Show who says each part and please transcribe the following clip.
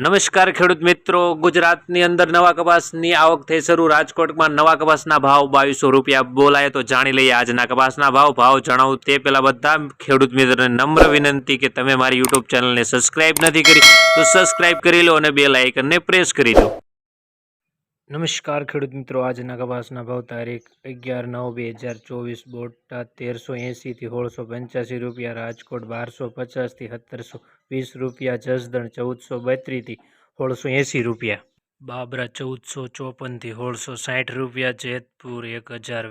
Speaker 1: નમસ્કાર ખેડૂત મિત્રો. ગુજરાતની અંદર નવા કપાસની આવક થઈ શરૂ. રાજકોટમાં નવા કપાસના ભાવ બાવીસો રૂપિયા બોલાય તો જાણી લઈએ આજના કપાસના ભાવ. ભાવ જણાવું તે પહેલાં બધા ખેડૂત મિત્રોને નમ્ર વિનંતી કે તમે મારી યુટ્યુબ ચેનલને સબસ્ક્રાઇબ નથી કરી તો સબસ્ક્રાઇબ કરી લો અને બે લાઇકનને પ્રેસ કરી દો નમસ્કાર ખેડૂત મિત્રો, આજના કપાસના ભાવ તારીખ અગિયાર નવ બે હજાર ચોવીસ બોટાદ તેરસો એંસીથી સોળસો પંચ્યાસી રૂપિયા, રાજકોટ બારસો પચાસથી સત્તરસો વીસ રૂપિયા, જસદણ ચૌદસો બત્રીસથી સોળસો એંસી રૂપિયા. બાબરા ચૌદસો ચોપનથી સોળસો સાઠ રૂપિયા, જેતપુર એક હજાર